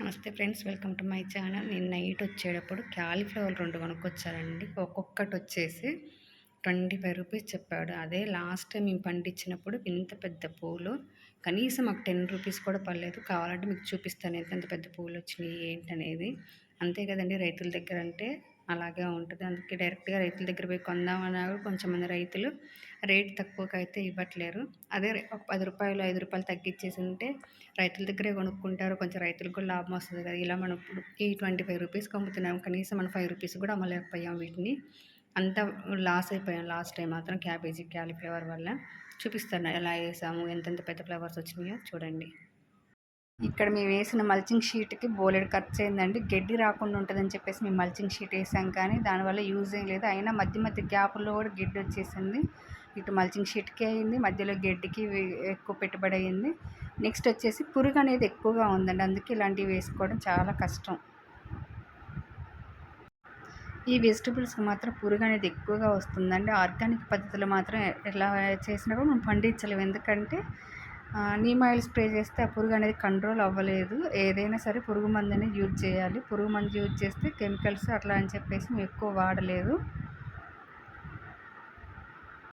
నమస్తే friends welcome to my channel. నేను night వచ్చేటప్పుడు క్యాలీఫ్లవర్ రెండు కొనుక్కొచ్చారండి ఒక్కొక్కటి వచ్చేసి ట్వంటీ ఫైవ్ రూపీస్ చెప్పాడు. అదే లాస్ట్ టైం మేము పండించినప్పుడు ఇంత పెద్ద పూలు కనీసం మాకు టెన్ రూపీస్ కూడా పర్లేదు కావాలంటే మీకు చూపిస్తాను. ఎంత పెద్ద పూలు వచ్చినాయి ఏంటనేది. అంతే కదండి రైతుల దగ్గర అంటే అలాగే ఉంటుంది. అందుకే డైరెక్ట్గా రైతుల దగ్గర పోయి కొందామన్నా కూడా కొంచెం మంది రైతులు రేట్ తక్కువకి అయితే ఇవ్వట్లేరు. అదే ఒక పది రూపాయలు ఐదు రూపాయలు తగ్గించేసి ఉంటే రైతుల దగ్గరే కొనుక్కుంటారు. కొంచెం రైతులకు కూడా లాభం వస్తుంది కదా. ఇలా మనం ఇప్పుడు ఈ ట్వంటీ ఫైవ్ రూపీస్కి అమ్ముతున్నాం. కనీసం మనం ఫైవ్ రూపీస్ కూడా అమ్మలేకపోయాం వీటిని. అంతా లాస్ అయిపోయాం. లాస్ట్ టైం మాత్రం క్యాబేజీ క్యాలీఫ్లవర్ వల్ల చూపిస్తాను ఎలా వేసాము ఎంతెంత పెద్ద ఫ్లవర్స్ వచ్చినాయో చూడండి. ఇక్కడ మేము వేసిన మల్చింగ్ షీట్కి బోలెడు ఖర్చు అయిందండి గడ్డి రాకుండా ఉంటుందని చెప్పేసి మేము మల్చింగ్ షీట్ వేసాం కానీ దానివల్ల యూజ్ ఏం లేదు. అయినా మధ్య మధ్య గ్యాపుల్లో కూడా గడ్డి వచ్చేసింది. ఇటు మల్చింగ్ షీట్కి అయింది మధ్యలో గడ్డికి ఎక్కువ పెట్టుబడి అయింది నెక్స్ట్ వచ్చేసి పురుగు అనేది ఎక్కువగా ఉందండి. అందుకే ఇలాంటివి వేసుకోవడం చాలా కష్టం. ఈ వెజిటబుల్స్కి మాత్రం పురుగు అనేది ఎక్కువగా వస్తుందండి. ఆర్గానిక్ పద్ధతిలో మాత్రం ఎలా చేసినా కూడా మనం పండించలేము. ఎందుకంటే నీమ్ ఆయిల్ స్ప్రే చేస్తే ఆ పురుగు అనేది కంట్రోల్ అవ్వలేదు. ఏదైనా సరే పురుగు మందు అనేది యూజ్ చేయాలి. పురుగు మందు యూజ్ చేస్తే కెమికల్స్ అట్లా అని చెప్పేసి మేము ఎక్కువ వాడలేదు.